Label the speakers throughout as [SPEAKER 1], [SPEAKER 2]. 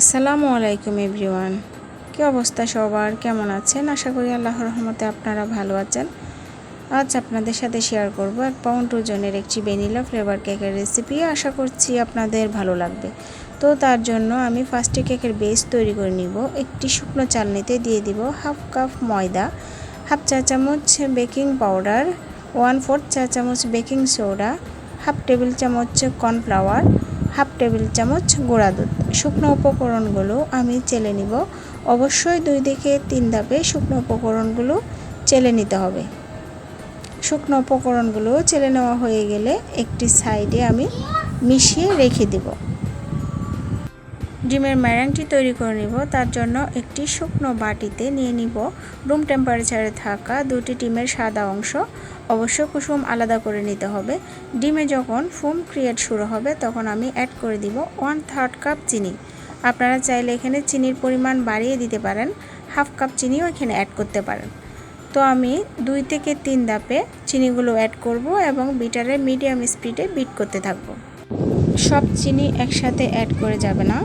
[SPEAKER 1] আসসালামু আলাইকুম এভরিওয়ান। কী অবস্থা সবার? কেমন আছেন? আশা করি আল্লাহর রহমতে আপনারা ভালো আছেন। আজ আপনাদের সাথে শেয়ার করব এক পাউন্ড ওজনের একটি ভ্যানিলা ফ্লেভার কেকের রেসিপি আশা করছি আপনাদের ভালো লাগবে। তো তার জন্য আমি ফার্স্টে কেকের বেস তৈরি করে নিব। একটি শুকনো চালনিতে দিয়ে দিব হাফ কাপ ময়দা হাফ চা চামচ বেকিং পাউডার ওয়ান ফোর্থ চা চামচ বেকিং সোডা হাফ টেবিল চামচ কর্নফ্লাওয়ার হাফ টেবিল চামচ গুঁড়া দুধ। শুকনো উপকরণগুলো আমি চেলে নিব। অবশ্যই দুই দিকে তিন ধাপে শুকনো উপকরণগুলো চেলে নিতে হবে। শুকনো উপকরণগুলো চেলে নেওয়া হয়ে গেলে একটি সাইডে আমি মিশিয়ে রেখে দেব। ডিমের ম্যারাংটি তৈরি করে নিব। তার জন্য একটি শুকনো বাটিতে নিয়ে নিব। রুম টেম্পারেচারে থাকা দুটি ডিমের সাদা অংশ। অবশ্য কুসুম আলাদা করে নিতে হবে। ডিমে যখন ফোম ক্রিয়েট শুরু হবে, তখন আমি অ্যাড করে দিব ওয়ান থার্ড কাপ চিনি। আপনারা চাইলে এখানে চিনির পরিমাণ বাড়িয়ে দিতে পারেন। হাফ কাপ চিনিও এখানে অ্যাড করতে পারেন। তো আমি দুই থেকে তিন ধাপে চিনিগুলো অ্যাড করব এবং বিটারে মিডিয়াম স্পিডে বিট করতে থাকব। সব চিনি একসাথে অ্যাড করে যাবে না।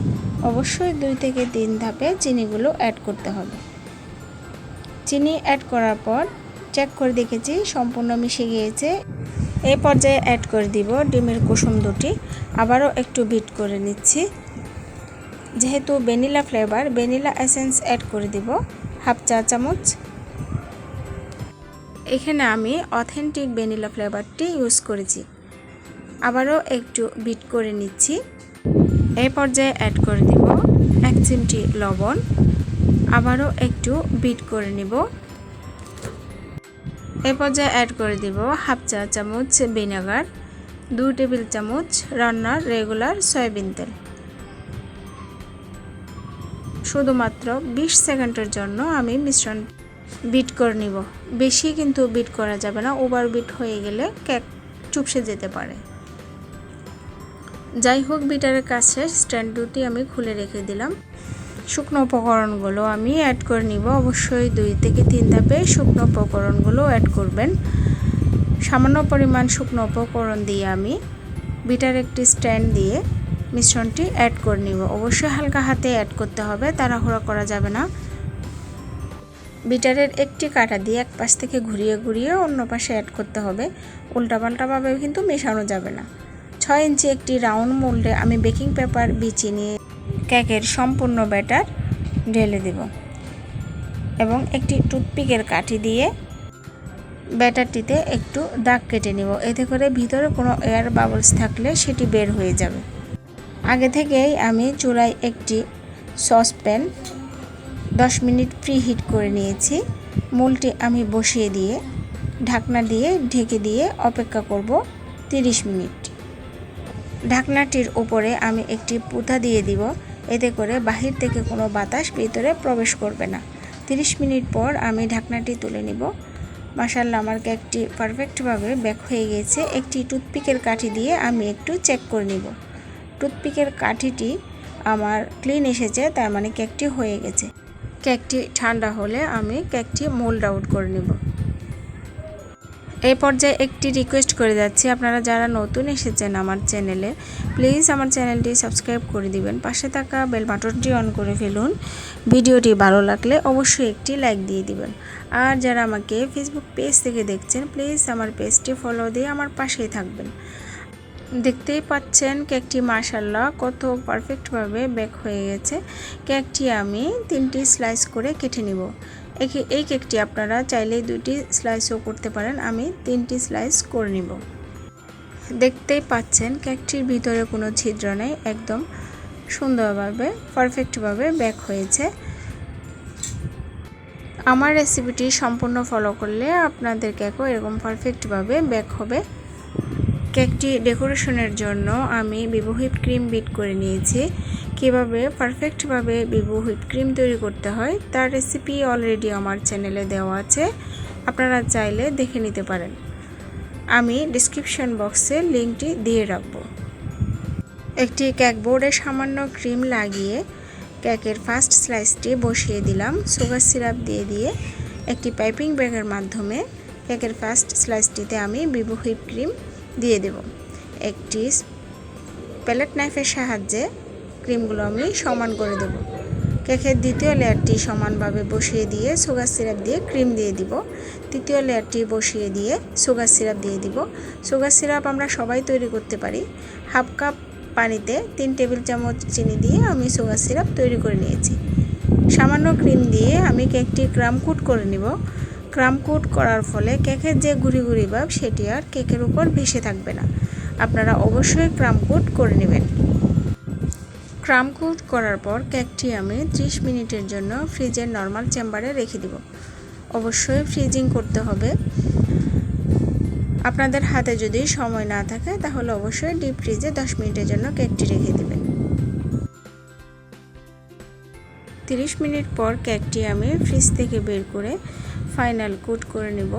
[SPEAKER 1] অবশ্যই দুই থেকে তিন ধাপে চিনিগুলো অ্যাড করতে হবে। চিনি অ্যাড করার পর চেক করে দেখেছি সম্পূর্ণ মিশে গিয়েছে। এই পর্যায়ে অ্যাড করে দিব ডিমের কুসুম দুটি। আবারও একটু বিট করে নিচ্ছি। যেহেতু vanilla flavour vanilla essence add করে দিব হাফ চা চামচ। এখানে আমি অথেন্টিক ভ্যানিলা ফ্লেভারটি ইউজ করেছি। আবারও একটু বিট করে নিচ্ছি। এই পর্যায়ে অ্যাড করে দিব এক চিমটি লবণ। আবারও একটু বিট করে নিব। এ পর্যায়ে অ্যাড করে দিব হাফ চা চামচ ভিনেগার দু টেবিল চামচ রান্নার রেগুলার সয়াবিন তেল। শুধুমাত্র 20 সেকেন্ডের জন্য আমি মিশ্রণ বিট করে নিব। বেশি কিন্তু বিট করা যাবে না ওভার বিট হয়ে গেলে কেক চুপসে যেতে পারে। যাই হোক বিটারের কাছে স্ট্যান্ড দুটি আমি খুলে রেখে দিলাম। শুকনো উপকরণগুলো আমি অ্যাড করে নিব। অবশ্যই দুই থেকে তিন ধাপে শুকনো উপকরণগুলো অ্যাড করবেন। সামান্য পরিমাণ শুকনো উপকরণ দিয়ে আমি বিটার একটি স্ট্যান্ড দিয়ে মিশ্রণটি অ্যাড করে নিব। অবশ্যই হালকা হাতে অ্যাড করতে হবে, তাড়াহুড়া করা যাবে না। বিটারের একটি কাটা দিয়ে এক পাশ থেকে ঘুরিয়ে ঘুরিয়ে অন্য পাশে অ্যাড করতে হবে। উল্টাপাল্টাভাবে কিন্তু মেশানো যাবে না। ছয় ইঞ্চি একটি রাউন্ড মোল্ডে আমি বেকিং পেপার বিছিয়ে নিয়ে কেকের সম্পূর্ণ ব্যাটার ঢেলে দেব এবং একটি টুথপিকের কাঠি দিয়ে ব্যাটারটিতে একটু দাগ কেটে নেব। এতে করে ভিতরে কোনো এয়ার বাবলস থাকলে সেটি বের হয়ে যাবে। আগে থেকেই আমি চুলায় একটি সসপ্যান দশ মিনিট প্রি হিট করে নিয়েছি। মূলটি আমি বসিয়ে দিয়ে, ঢাকনা দিয়ে, ঢেকে দিয়ে অপেক্ষা করব তিরিশ মিনিট। ঢাকনাটির উপরে আমি একটি পুঁতা দিয়ে দিব। এতে করে বাহির থেকে কোনো বাতাস ভিতরে প্রবেশ করবে না। তিরিশ মিনিট পর আমি ঢাকনাটি তুলে নিব। মাসাল্লাহ আমার কেকটি পারফেক্টভাবে ব্যাক হয়ে গেছে। একটি টুথপিকের কাঠি দিয়ে আমি একটু চেক করে নিব। টুথপিকের কাঠিটি আমার ক্লিন এসেছে, তার মানে কেকটি হয়ে গেছে। কেকটি ঠান্ডা হলে আমি কেকটি মোল্ড আউট করে নেব। এই পর্যায়ে একটি রিকোয়েস্ট করে যাচ্ছি। আপনারা যারা নতুন এসেছেন আমার চ্যানেলে প্লিজ আমার চ্যানেলটি সাবস্ক্রাইব করে দিবেন। পাশে থাকা বেল বাটনটি অন করে ফেলুন। ভিডিওটি ভালো লাগলে অবশ্যই একটি লাইক দিয়ে দিবেন। আর যারা আমাকে ফেসবুক পেজ থেকে দেখছেন প্লিজ আমার পেজটি ফলো দিয়ে আমার পাশেই থাকবেন। দেখতেই পাচ্ছেন কেকটি মাশাল্লাহ কত পারফেক্টভাবে বেক হয়ে গেছে। কেকটি আমি তিনটি স্লাইস করে কেটে নিব। এই কেকটি আপনারা চাইলেই দুটি স্লাইসও করতে পারেন। আমি তিনটি স্লাইস করে নিব। দেখতেই পাচ্ছেন, কেকটির ভিতরে কোনো ছিদ্র নেই। একদম সুন্দরভাবে পারফেক্টভাবে ব্যাক হয়েছে। আমার রেসিপিটি সম্পূর্ণ ফলো করলে আপনাদের কেকও এরকম পারফেক্টভাবে ব্যাক হবে। কেকটি ডেকোরেশনের জন্য আমি বিবো ক্রিম বিট করে নিয়েছি। কীভাবে পারফেক্টভাবে বিবো হুইপ ক্রিম তৈরি করতে হয়, তার রেসিপি অলরেডি আমার চ্যানেলে দেওয়া আছে। আপনারা চাইলে দেখে নিতে পারেন। আমি ডিসক্রিপশন বক্সে লিঙ্কটি দিয়ে রাখব। একটি কেক বোর্ডে সামান্য ক্রিম লাগিয়ে কেকের ফার্স্ট স্লাইসটি বসিয়ে দিলাম। সুগার সিরাপ দিয়ে দিয়ে একটি পাইপিং ব্যাগের মাধ্যমে কেকের ফার্স্ট স্লাইসটিতে আমি বিবো হুইপ ক্রিম দিয়ে দেব। একটি প্যালেট নাইফের সাহায্যে ক্রিমগুলো আমি সমান করে দেব। কেকের দ্বিতীয় লেয়ারটি সমানভাবে বসিয়ে দিয়ে সুগার সিরাপ দিয়ে ক্রিম দিয়ে দিব। তৃতীয় লেয়ারটি বসিয়ে দিয়ে সুগার সিরাপ দিয়ে দিব। সুগার সিরাপ আমরা সবাই তৈরি করতে পারি। হাফ কাপ পানিতে তিন টেবিল চামচ চিনি দিয়ে আমি সুগার সিরাপ তৈরি করে নিয়েছি। সামান্য ক্রিম দিয়ে আমি কেকটি ক্রাম কুট করে নিব। ক্রাম কুট করার ফলে কেকের যে গুড়ি গুড়ি ভাব, সেটি আর কেকের উপর ভেসে থাকবে না। আপনারা অবশ্যই ক্রাম কুট করে নেবেন। ক্রাম কুট করার পর কেকটি আমি 30 মিনিটের জন্য ফ্রিজের নর্মাল চেম্বারে রেখে দিব। অবশ্যই ফ্রিজিং করতে হবে। আপনাদের হাতে যদি সময় না থাকে, তাহলে অবশ্যই ডিপ ফ্রিজে 10 মিনিটের জন্য কেকটি রেখে দেবেন। 30 মিনিট পর কেকটি আমি ফ্রিজ থেকে বের করে ফাইনাল কুট করে নেব।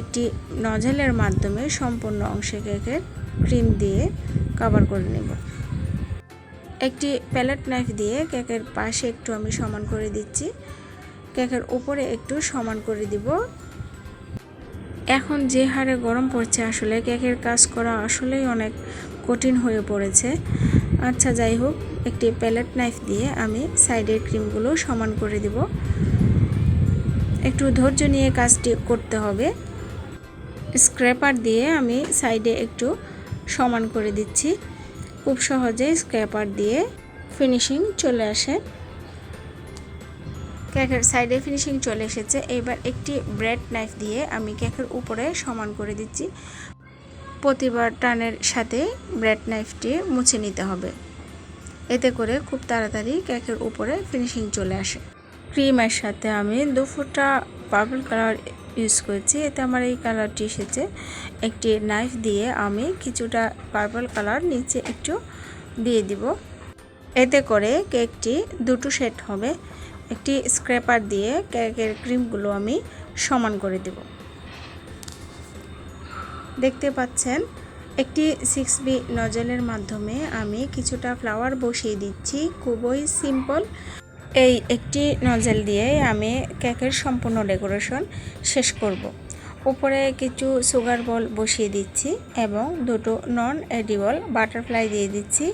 [SPEAKER 1] একটি নজেলের মাধ্যমে সম্পূর্ণ অংশে কেকের ক্রিম দিয়ে কভার করে নেব। একটি প্যালেট নাইফ দিয়ে কেকের পাশে একটু আমি সমান করে দিচ্ছি। কেকের উপরে একটু সমান করে দিব। এখন যে হারে গরম পড়ছে আসলে কেকের কাজ করা আসলেই অনেক কঠিন হয়ে পড়েছে। আচ্ছা যাই হোক, একটি প্যালেট নাইফ দিয়ে আমি সাইডের ক্রিমগুলো সমান করে দিব। একটু ধৈর্য নিয়ে কাজটি করতে হবে। স্ক্র্যাপার দিয়ে আমি সাইডে একটু সমান করে দিচ্ছি। খুব সহজে স্ক্র্যাপার দিয়ে ফিনিশিং চলে আসে। কেকের সাইডে ফিনিশিং চলে এসেছে। এবার একটি ব্রেড নাইফ দিয়ে আমি কেকের উপরে সমান করে দিচ্ছি। প্রতিবার টানের সাথে ব্রেড নাইফটি মুছে নিতে হবে। এতে করে খুব তাড়াতাড়ি কেকের উপরে ফিনিশিং চলে আসে। ক্রিমের সাথে আমি দু ফুটা পার্পল কালার ইউজ করেছি। এতে আমার এই কালারটি এসেছে। একটি নাইফ দিয়ে আমি কিছুটা পার্পল কালার নিচে একটু দিয়ে দিব। এতে করে কেকটি দুটো সেট হবে। একটি স্ক্র্যাপার দিয়ে কেকের ক্রিমগুলো আমি সমান করে দেব। দেখতে পাচ্ছেন, একটি সিক্স বি নজলের মাধ্যমে আমি কিছুটা ফ্লাওয়ার বসিয়ে দিচ্ছি। খুবই সিম্পল এই একটি নজেল দিয়ে আমি কেকের সম্পূর্ণ ডেকোরেশন শেষ করব। উপরে কিছু সুগার বল বসিয়ে দিচ্ছি এবং দুটো নন এডিবল বাটারফ্লাই দিয়ে দিচ্ছি।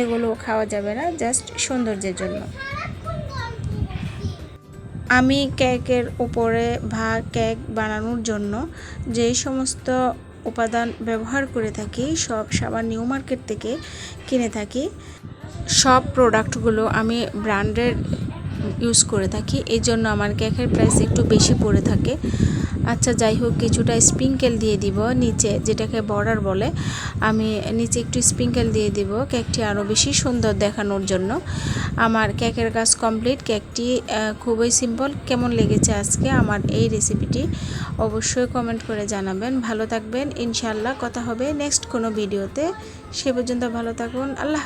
[SPEAKER 1] এগুলো খাওয়া যাবে না, জাস্ট সৌন্দর্যের জন্য। আমি কেকের উপরে ভা কেক বানানোর জন্য যেই সমস্ত উপাদান ব্যবহার করে থাকি, সব সাবান নিউ মার্কেট থেকে কিনে থাকি। সব প্রোডাক্টগুলো আমি ব্র্যান্ডের ইউজ করে থাকি। এই জন্য আমার কেকের প্রাইস একটু বেশি পড়ে থাকে। আচ্ছা যাই হোক, কিছুটা স্প্রিঙ্কেল দিয়ে দিব নিচে, যেটাকে বর্ডার বলে। আমি নিচে একটু স্প্রিঙ্কেল দিয়ে দিব কেকটি আরও বেশি সুন্দর দেখানোর জন্য। আমার কেকের কাজ কমপ্লিট কেকটি খুবই সিম্পল কেমন লেগেছে আজকে আমার এই রেসিপিটি অবশ্যই কমেন্ট করে জানাবেন। ভালো থাকবেন। ইনশাল্লাহ কথা হবে নেক্সট কোনো ভিডিওতে সে পর্যন্ত ভালো থাকুন। আল্লাহ